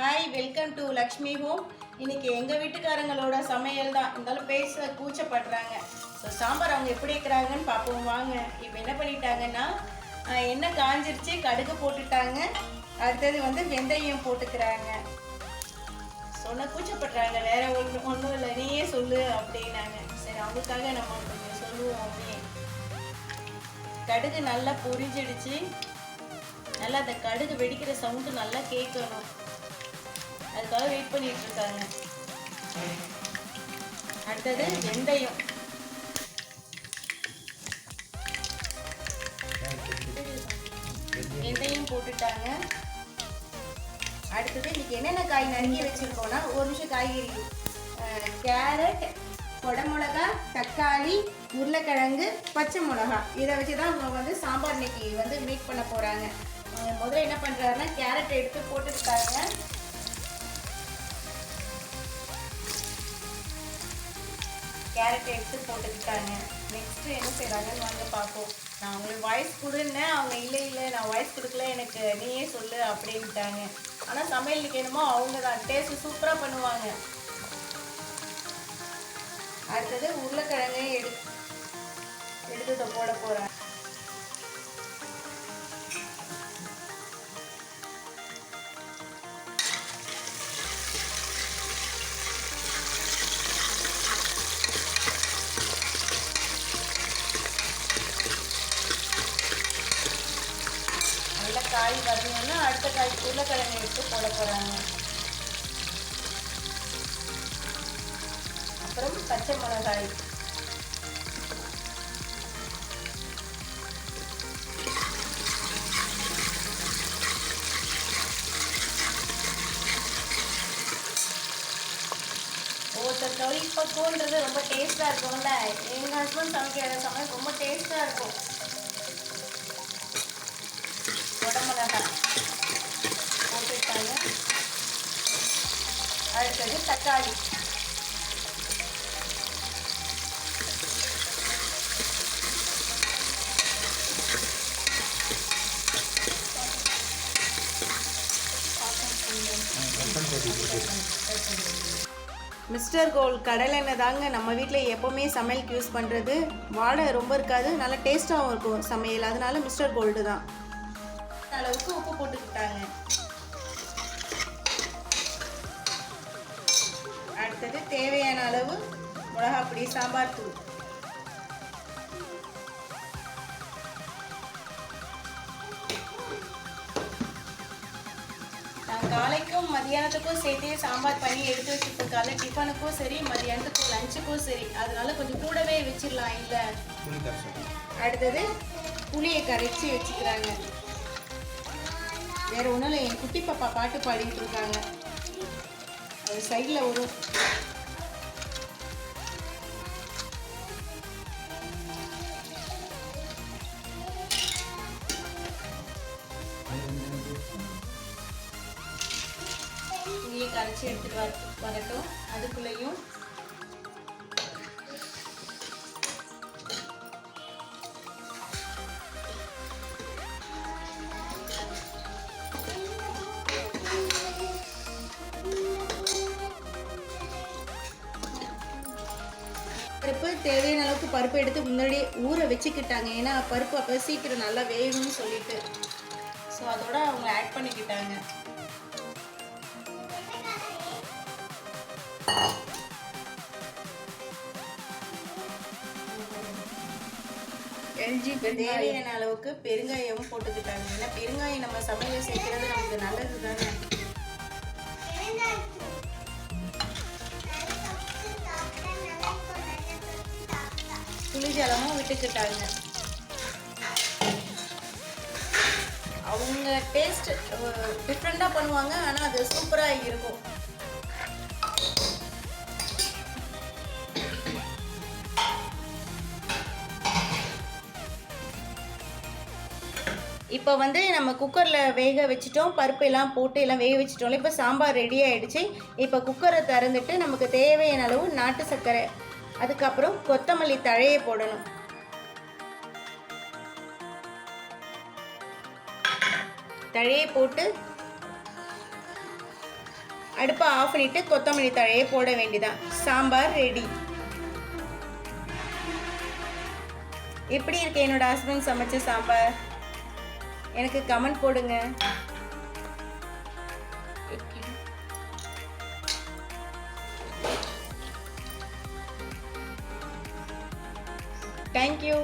Hi welcome to Lakshmi home இன்னைக்கு எங்கள் வீட்டுக்காரங்களோட சமையல் தான். இருந்தாலும் பேச கூச்சப்படுறாங்க. ஸோ சாம்பார் அவங்க எப்படி இருக்கிறாங்கன்னு பார்ப்போம். வாங்க. இப்போ என்ன பண்ணிட்டாங்கன்னா என்ன எண்ணெய் காஞ்சிருச்சு கடுகு போட்டுட்டாங்க. அடுத்தது வந்து வெந்தயம் போட்டுக்கிறாங்க. சொன்ன கூச்சப்படுறாங்க. வேற ஒன்று ஒன்றும் இல்லை. நீயே சொல்லு அப்படின்னாங்க. சரி அவங்களுக்காக நம்ம கொஞ்சம் சொல்லுவோம் அப்படின்னு. கடுகு நல்லா பொரிஞ்சிடுச்சு. நல்லா அந்த கடுகு வெடிக்கிற சவுண்டு நல்லா கேட்கணும். அதுக்காக வெயிட் பண்ணிட்டு இருக்காங்க. அடுத்தது வெந்தயம். வெந்தயம் போட்டுட்டாங்க. அடுத்தது இன்னைக்கு என்னென்ன காய் நறுக்கி வச்சிருக்கோம்னா ஒரு நிமிஷம் காய்கறி கேரட் கொடமிளகா தக்காளி உருளைக்கிழங்கு பச்சை மிளகா. இதை வச்சு தான் அவங்க வந்து சாம்பார் இன்னைக்கு வந்து மேக் பண்ண போகிறாங்க முதல்ல என்ன பண்ணுறாருன்னா கேரட் எடுத்து போட்டுருக்காங்க கேரட் எடுத்து போட்டுக்கிட்டாங்க. நெக்ஸ்ட் என்ன செய்கிறாங்கன்னு வந்து பார்ப்போம். நான் அவங்களுக்கு வாய்ஸ் கொடுன்னேன் அவங்க இல்லை இல்லை நான் வாய்ஸ் கொடுக்கல எனக்கு நீயே சொல்லு அப்படின்ட்டாங்க. ஆனால் சமையலுக்கு என்னமோ அவங்க தான் டேஸ்ட் சூப்பராக பண்ணுவாங்க. அடுத்தது உருளைக்கிழங்கு எடு எடுத்து போட போகிறேன் நல்ல காய் வதங்கினா அடுத்த காய் உருளைக்கிழங்கு எடுத்து போட போகிறாங்க அப்புறம் பச்சை மிளகாய். ஒருத்தர் கறி பக்குவன்றது ரொம்ப டேஸ்ட்டாக இருக்கும்ல. எங்கள் ஹஸ்பண்ட் சமைக்கிற சமையல் ரொம்ப டேஸ்ட்டாக இருக்கும் உடம்புலகா போட்டுட்டாங்க அடுத்தது தக்காளி. மிஸ்டர் கோல் கடலெண்ணெய் தாங்க நம்ம வீட்டில் எப்போவுமே சமையலுக்கு யூஸ் பண்ணுறது வாடை ரொம்ப இருக்காது நல்லா டேஸ்ட்டாகவும் இருக்கும் சமையல். அதனால மிஸ்டர் கோல்டு தான். அளவுக்கு உப்பு போட்டுக்கிட்டாங்க. தேவையான அளவு மிளகா பொடி சாம்பார் தூள். நான் காலைக்கும் மதியானத்துக்கும் சேர்த்தே சாம்பார் பண்ணி எடுத்து காலை டிஃபனுக்கும் சரி மதியானத்துக்கும் லஞ்சுக்கும் சரி அதனால கொஞ்சம் கூடவே வச்சிடலாம் இல்லை? அடுத்தது புளியை கரைச்சி வச்சுக்கிறாங்க. வேற ஒன்றும் இல்லை என் குட்டி பாப்பா பாட்டு பாடிட்டு இருக்காங்க. அது சைடில் வரும் கரைச்சி எடுத்துட்டு வர வரட்டும். அதுக்குள்ளேயும் பருப்பு தேவையான அளவுக்கு பருப்பு எடுத்து முன்னாடியே ஊற வச்சுக்கிட்டாங்க. ஏன்னா பருப்பு அப்போ சீக்கிரம் நல்லா வேகணும்னு சொல்லிட்டு. ஸோ அதோட அவங்க ஆட் பண்ணிக்கிட்டாங்க. எல்ஜி தேவையான அளவுக்கு பெருங்காயமும் போட்டுக்கிட்டாங்க. ஏன்னா பெருங்காயம் நம்ம சமையல் சேர்க்கிறது நமக்கு நல்லது தானே? புளிஜலமும் விட்டுக்கிட்டாங்க. அவங்க டேஸ்ட் டிஃப்ரெண்ட்டாக பண்ணுவாங்க ஆனால் அது சூப்பராக இருக்கும். இப்போ வந்து நம்ம குக்கரில் வேக வச்சுட்டோம் பருப்பு எல்லாம் போட்டு எல்லாம் வேக வச்சுட்டோம்ல இப்போ சாம்பார் ரெடி ஆகிடுச்சு இப்போ குக்கரை திறந்துட்டு நமக்கு தேவையான அளவு நாட்டு சர்க்கரை அதுக்கப்புறம் கொத்தமல்லி தழையை போடணும். தழையை போட்டு அடுப்பை ஆஃப் பண்ணிவிட்டு கொத்தமல்லி தழையை போட வேண்டியதான் சாம்பார் ரெடி எப்படி இருக்கு என்னோட ஹஸ்பண்ட் சமைச்ச சாம்பார்? எனக்கு கமெண்ட் போடுங்க. தேங்க்யூ